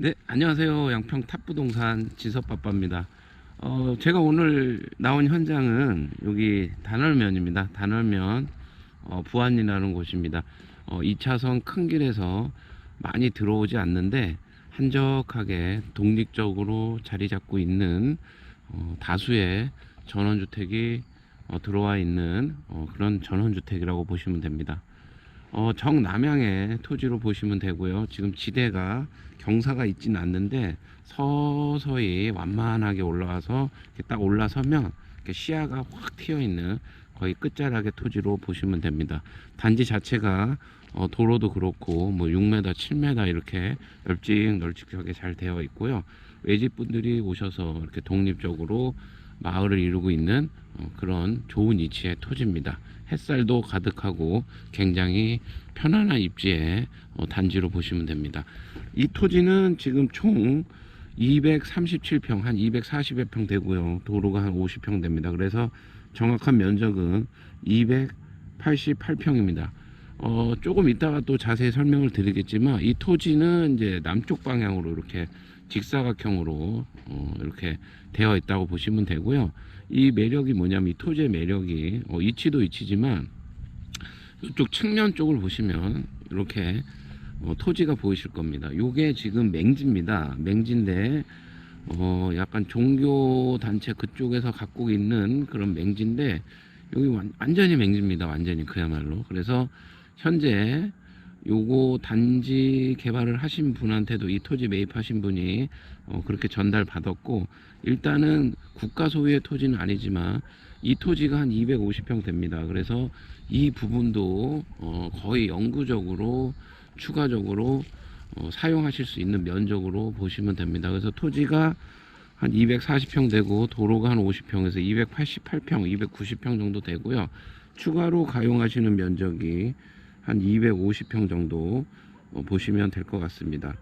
네, 안녕하세요. 양평 탑부동산 지섭빠빠입니다. 어, 제가 오늘 나온 현장은 여기 단월면입니다. 단월면 어, 부안이라는 곳입니다. 어, 2차선 큰 길에서 많이 들어오지 않는데 한적하게 독립적으로 자리 잡고 있는 어, 다수의 전원주택이 어, 들어와 있는 어, 그런 전원주택이라고 보시면 됩니다. 어, 정남향의 토지로 보시면 되고요. 지금 지대가 경사가 있지는 않는데 서서히 완만하게 올라와서 딱 올라서면 시야가 확 트여 있는 거의 끝자락의 토지로 보시면 됩니다. 단지 자체가 어, 도로도 그렇고 뭐 6m, 7m 이렇게 널찍널찍하게 잘 되어 있고요. 외집 분들이 오셔서 이렇게 독립적으로 마을을 이루고 있는 어, 그런 좋은 위치의 토지입니다. 햇살도 가득하고 굉장히 편안한 입지의 어, 단지로 보시면 됩니다. 이 토지는 지금 총 237평, 한 240여 평 되고요. 도로가 한 50평 됩니다. 그래서 정확한 면적은 288평입니다. 어, 조금 이따가 또 자세히 설명을 드리겠지만 이 토지는 이제 남쪽 방향으로 이렇게 직사각형으로 어, 이렇게 되어 있다고 보시면 되고요. 이 매력이 뭐냐면 이 토지의 매력이 어, 이치도 이치지만 이쪽 측면 쪽을 보시면 이렇게 어, 토지가 보이실 겁니다. 요게 지금 맹지입니다. 맹지인데 어, 약간 종교 단체 그쪽에서 갖고 있는 그런 맹지인데 여기 완, 완전히 맹지입니다. 완전히 그야말로. 그래서 현재 요거 단지 개발을 하신 분한테도 이 토지 매입하신 분이 어, 그렇게 전달 받았고 일단은 국가 소유의 토지는 아니지만 이 토지가 한 250평 됩니다. 그래서 이 부분도 어, 거의 영구적으로 추가적으로 어, 사용하실 수 있는 면적으로 보시면 됩니다. 그래서 토지가 한 240평 되고 도로가 한 50평에서 288평, 290평 정도 되고요. 추가로 가용하시는 면적이 한 250평 정도 어, 보시면 될 것 같습니다.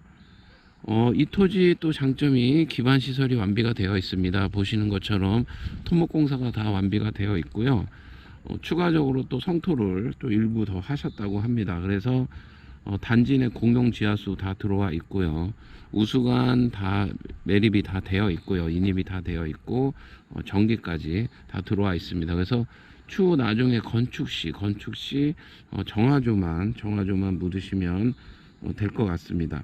어, 이 토지 또 장점이 기반 시설이 완비가 되어 있습니다. 보시는 것처럼 토목 공사가 다 완비가 되어 있고요. 어, 추가적으로 또 성토를 또 일부 더 하셨다고 합니다. 그래서 어, 단지 내 공용 지하수 다 들어와 있고요. 우수관 다 매립이 다 되어 있고요. 인입이 다 되어 있고 어, 전기까지 다 들어와 있습니다. 그래서 추후 나중에 건축 시 건축 시 어, 정화조만 정화조만 묻으시면 어, 될것 같습니다.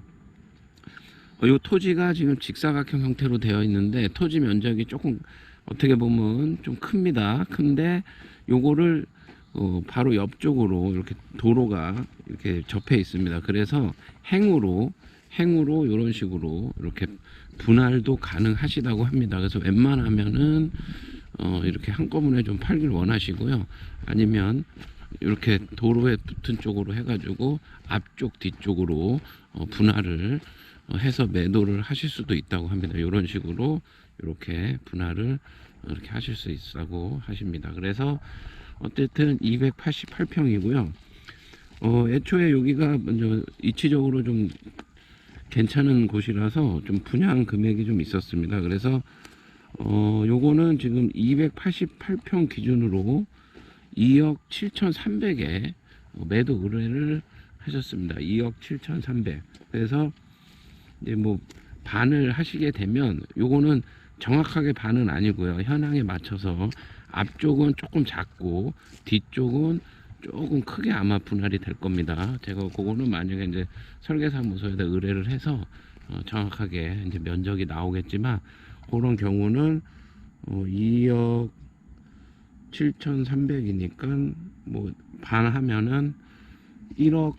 어, 이 토지가 지금 직사각형 형태로 되어 있는데 토지 면적이 조금 어떻게 보면 좀 큽니다. 큰데 요거를 어, 바로 옆쪽으로 이렇게 도로가 이렇게 접해 있습니다. 그래서 행으로 행으로 이런 식으로 이렇게 분할도 가능하시다고 합니다. 그래서 웬만하면은 어, 이렇게 한꺼번에 좀 팔길 원하시고요. 아니면 이렇게 도로에 붙은 쪽으로 해가지고 앞쪽 뒤쪽으로 어, 분할을 어, 해서 매도를 하실 수도 있다고 합니다. 이런 식으로 이렇게 분할을 이렇게 하실 수 있다고 하십니다. 그래서 어쨌든 288평이고요. 어, 애초에 여기가 먼저 이치적으로 좀 괜찮은 곳이라서 좀 분양 금액이 좀 있었습니다. 그래서 어, 요거는 지금 288평 기준으로 2억 7,300에 매도 의뢰를 하셨습니다. 2억 7,300. 그래서 이제 뭐 반을 하시게 되면 요거는 정확하게 반은 아니고요. 현황에 맞춰서 앞쪽은 조금 작고 뒤쪽은 조금 크게 아마 분할이 될 겁니다. 제가 그거는 만약에 이제 설계사무소에다 의뢰를 해서 어, 정확하게 이제 면적이 나오겠지만 그런 경우는 어, 2억 7,300이니까 뭐 반 하면은 1억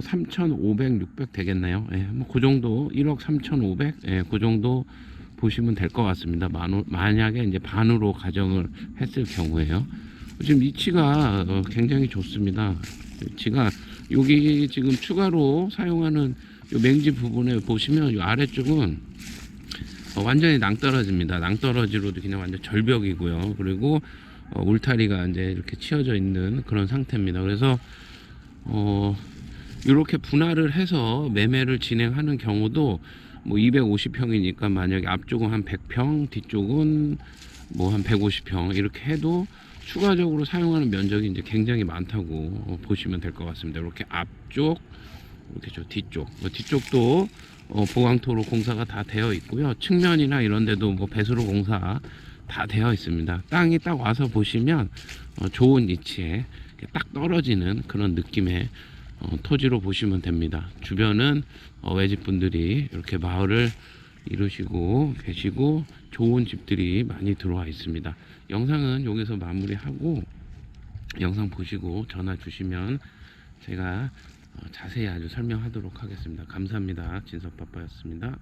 3,500, 600 되겠나요? 예, 뭐그 정도 1억 3,500, 예, 그 정도 보시면 될 것 같습니다. 만, 만약에 이제 반으로 가정을 했을 경우에요. 지금 위치가 어, 굉장히 좋습니다. 위치가 여기 지금 추가로 사용하는 요 맹지 부분에 보시면 이 아래쪽은 어, 완전히 낭떠러지입니다. 낭떠러지로도 그냥 완전 절벽이고요. 그리고 어, 울타리가 이제 이렇게 치어져 있는 그런 상태입니다. 그래서 어, 이렇게 분할을 해서 매매를 진행하는 경우도 뭐 250평이니까 만약에 앞쪽은 한 100평, 뒤쪽은 뭐 한 150평 이렇게 해도 추가적으로 사용하는 면적이 이제 굉장히 많다고 어, 보시면 될 것 같습니다. 이렇게 앞쪽, 이렇게 저 뒤쪽, 뭐 뒤쪽도 어, 보강토로 공사가 다 되어 있고요. 측면이나 이런 데도 뭐 배수로 공사 다 되어 있습니다. 땅이 딱 와서 보시면 어, 좋은 위치에 딱 떨어지는 그런 느낌의 어, 토지로 보시면 됩니다. 주변은 어, 외집분들이 이렇게 마을을 이루시고 계시고 좋은 집들이 많이 들어와 있습니다. 영상은 여기서 마무리하고 영상 보시고 전화 주시면 제가 어, 자세히 아주 설명하도록 하겠습니다. 감사합니다. 진섭빠빠였습니다.